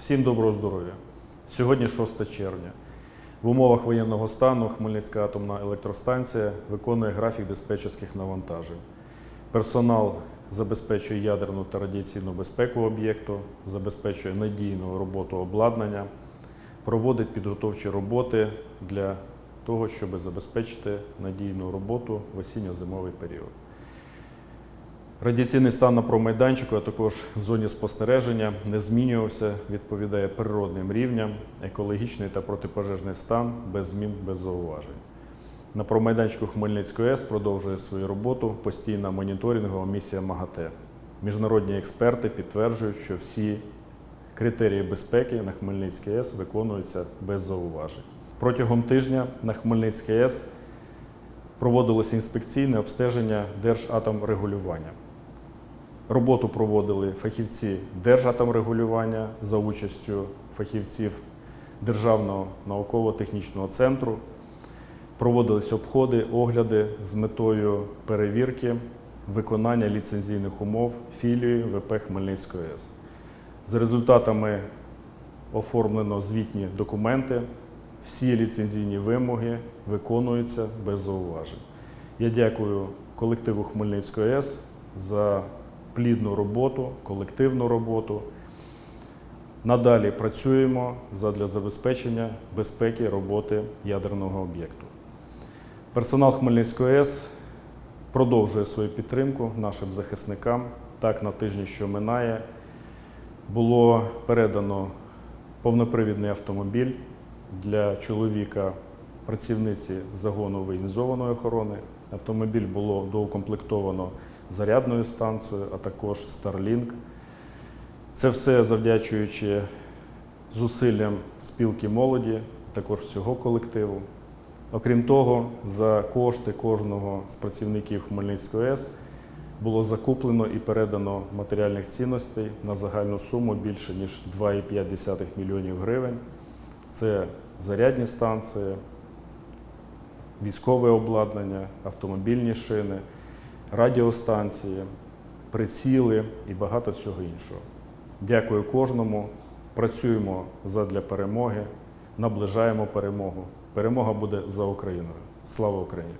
Всім доброго здоров'я! Сьогодні 6 червня. В умовах воєнного стану Хмельницька атомна електростанція виконує графік диспетчерських навантажень. Персонал забезпечує ядерну та радіаційну безпеку об'єкту, забезпечує надійну роботу обладнання, проводить підготовчі роботи для того, щоб забезпечити надійну роботу в осінньо-зимовий період. Радіаційний стан на промайданчику, а також в зоні спостереження не змінювався, відповідає природним рівням, екологічний та протипожежний стан без змін, без зауважень. На промайданчику Хмельницької АЕС продовжує свою роботу постійна моніторингова місія МАГАТЕ. Міжнародні експерти підтверджують, що всі критерії безпеки на Хмельницькій АЕС виконуються без зауважень. Протягом тижня на Хмельницькій АЕС проводилося інспекційне обстеження Держатомрегулювання. Роботу проводили фахівці Держатомрегулювання за участю фахівців Державного науково-технічного центру. Проводились обходи, огляди з метою перевірки виконання ліцензійних умов філії ВП Хмельницької АЕС. За результатами оформлено звітні документи. Всі ліцензійні вимоги виконуються без зауважень. Я дякую колективу Хмельницької АЕС за плідну роботу, колективну роботу. Надалі працюємо задля забезпечення безпеки роботи ядерного об'єкту. Персонал Хмельницької АЕС продовжує свою підтримку нашим захисникам. Так, на тижні, що минає, було передано повнопривідний автомобіль для чоловіка, працівниці загону воєнізованої охорони. Автомобіль було доукомплектовано зарядною станцією, а також Starlink. Це все завдячуючи зусиллям спілки молоді, також всього колективу. Окрім того, за кошти кожного з працівників Хмельницької АЕС було закуплено і передано матеріальних цінностей на загальну суму більше ніж 2,5 мільйонів гривень. Це зарядні станції, військове обладнання, автомобільні шини, радіостанції, приціли і багато всього іншого. Дякую кожному. Працюємо задля перемоги, наближаємо перемогу. Перемога буде за Україною. Слава Україні!